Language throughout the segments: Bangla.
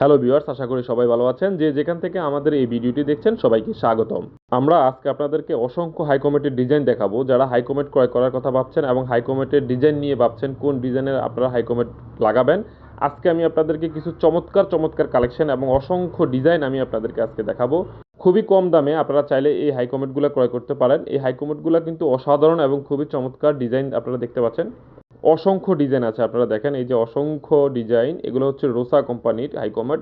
হ্যালো ভিউয়ার্স আশা করি সবাই ভালো আছেন। যে যেখান থেকে আমাদের এই ভিডিওটি দেখছেন, সবাইকে স্বাগতম। আমরা আজকে আপনাদেরকে অসংখ্য হাইকমেটের ডিজাইন দেখাবো। যারা হাইকমেট ক্রয় করার কথা ভাবছেন এবং হাইকমেটের ডিজাইন নিয়ে ভাবছেন, কোন ডিজাইনের আপনারা হাইকমেট লাগাবেন, আজকে আমি আপনাদেরকে কিছু চমৎকার চমৎকার কালেকশন এবং অসংখ্য ডিজাইন আমি আপনাদেরকে আজকে দেখাবো। খুবই কম দামে আপনারা চাইলে এই হাইকমেটগুলো ক্রয় করতে পারেন। এই হাইকমেটগুলো কিন্তু অসাধারণ এবং খুবই চমৎকার ডিজাইন আপনারা দেখতে পাচ্ছেন। অসংখ্য ডিজাইন আছে, আপনারা দেখেন, এই যে অসংখ্য ডিজাইন, এগুলো হচ্ছে রোসা কোম্পানির হাইকমেট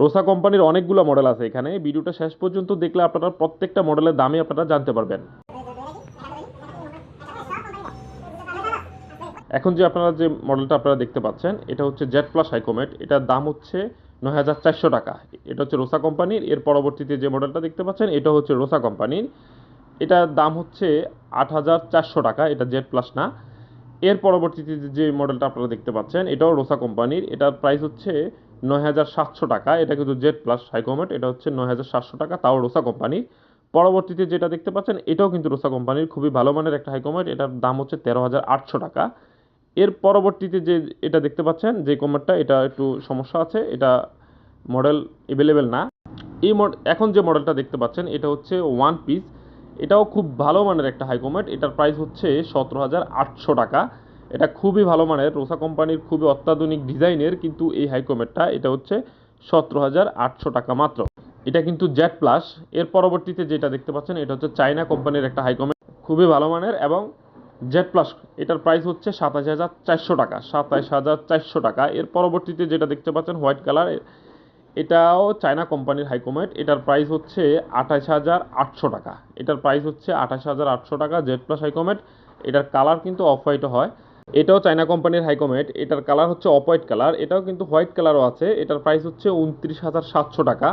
রোসা কোম্পানির অনেকগুলো মডেল আছে এখানে, ভিডিওটা শেষ পর্যন্ত দেখলে আপনারা প্রত্যেকটা মডেলের দামই আপনারা জানতে পারবেন। এখন যে আপনারা যে মডেলটা আপনারা দেখতে পাচ্ছেন, এটা হচ্ছে জেড প্লাস হাইকোমেট এটার দাম হচ্ছে নয় হাজার চারশো টাকা। এটা হচ্ছে রোসা কোম্পানির, এর পরবর্তীতে যে মডেলটা দেখতে পাচ্ছেন, এটা হচ্ছে রোসা কোম্পানির। এটার দাম হচ্ছে আট হাজার চারশো টাকা, এটা জেড প্লাস না। এর পরবর্তীতে যে মডেলটা আপনারা দেখতে পাচ্ছেন, এটাও রোসা কোম্পানির। এটার প্রাইস হচ্ছে নয় হাজার সাতশো টাকা। এটা কিন্তু জেড প্লাস হাইকোমেট এটা হচ্ছে নয় হাজার সাতশো টাকা, তাও রোসা কোম্পানির। পরবর্তীতে যেটা দেখতে পাচ্ছেন, এটাও কিন্তু রোসা কোম্পানির। খুবই ভালো মানের একটা হাইকোমেট এটার দাম হচ্ছে তেরো হাজার আটশো টাকা। এর পরবর্তীতে যে এটা দেখতে পাচ্ছেন, যে কোম্পানিটা এটা একটু সমস্যা আছে, এটা মডেল অ্যাভেলেবেল না। এই এখন যে মডেলটা দেখতে পাচ্ছেন, এটা হচ্ছে ওয়ান পিস এটাও খুব ভালো মানের একটা হাইকোমেট এটার প্রাইস হচ্ছে সতেরো হাজার আটশো টাকা। এটা খুবই ভালো মানের। রোসা কোম্পানির খুবই অত্যাধুনিক ডিজাইনের কিন্তু এই হাইকোমেটটা এটা হচ্ছে সতেরো হাজার আটশো টাকা মাত্র। এটা কিন্তু জেড প্লাস এর পরবর্তীতে যেটা দেখতে পাচ্ছেন, এটা হচ্ছে চায়না কোম্পানির একটা হাইকোমেট খুবই ভালো মানের এবং জেড প্লাস এটার প্রাইস হচ্ছে সাতাশ হাজার চারশো টাকা। সাতাশ হাজার চারশো টাকা। এর পরবর্তীতে যেটা দেখতে পাচ্ছেন, হোয়াইট কালার এটাও চায়না কোম্পানির হাইকোমেট এটার প্রাইস হচ্ছে আঠাশ হাজার আটশো টাকা। এটার প্রাইস হচ্ছে আঠাশ হাজার আটশো টাকা জেড প্লাস হাইকোমেট এটার কালার কিন্তু অফ হোয়াইটও হয়। এটাও চায়না কোম্পানির হাইকোমেট এটার কালার হচ্ছে অফ হোয়াইট কালার এটাও কিন্তু হোয়াইট কালারও আছে। এটার প্রাইস হচ্ছে উনত্রিশ হাজার সাতশো টাকা।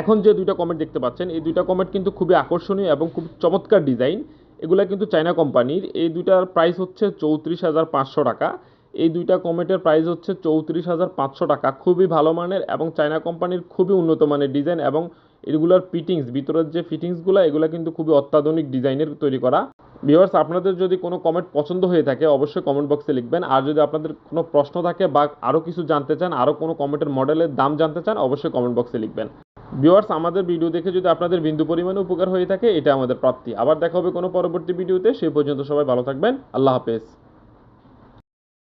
এখন যে দুইটা কমেন্ট দেখতে পাচ্ছেন, এই দুইটা কমেন্ট কিন্তু খুবই আকর্ষণীয় এবং খুব চমৎকার ডিজাইন এগুলা কিন্তু চায়না কোম্পানির। এই দুইটার প্রাইস হচ্ছে চৌত্রিশ হাজার পাঁচশো টাকা। এই দুইটা কমেটের প্রাইস হচ্ছে চৌত্রিশ হাজার পাঁচশো টাকা। খুবই ভালো মানের এবং চায়না কোম্পানির খুবই উন্নত মানের ডিজাইন এবং এগুলোর ফিটিংস ভিতরের যে ফিটিংসগুলো এগুলো কিন্তু খুবই অত্যাধুনিক ডিজাইনের তৈরি করা। ভিউয়ার্স আপনাদের যদি কোনো কমেন্ট পছন্দ হয়ে থাকে, অবশ্যই কমেন্ট বক্সে লিখবেন। আর যদি আপনাদের কোনো প্রশ্ন থাকে বা আরও কিছু জানতে চান আরও কোনো কমেন্টের মডেলের দাম জানতে চান, অবশ্যই কমেন্ট বক্সে লিখবেন। ভিউয়ার্স আমাদের ভিডিও দেখে যদি আপনাদের বিন্দু পরিমাণে উপকার হয়ে থাকে, এটা আমাদের প্রাপ্তি। আবার দেখা হবে কোনো পরবর্তী ভিডিওতে সেই পর্যন্ত সবাই ভালো থাকবেন। আল্লাহ হাফেজ।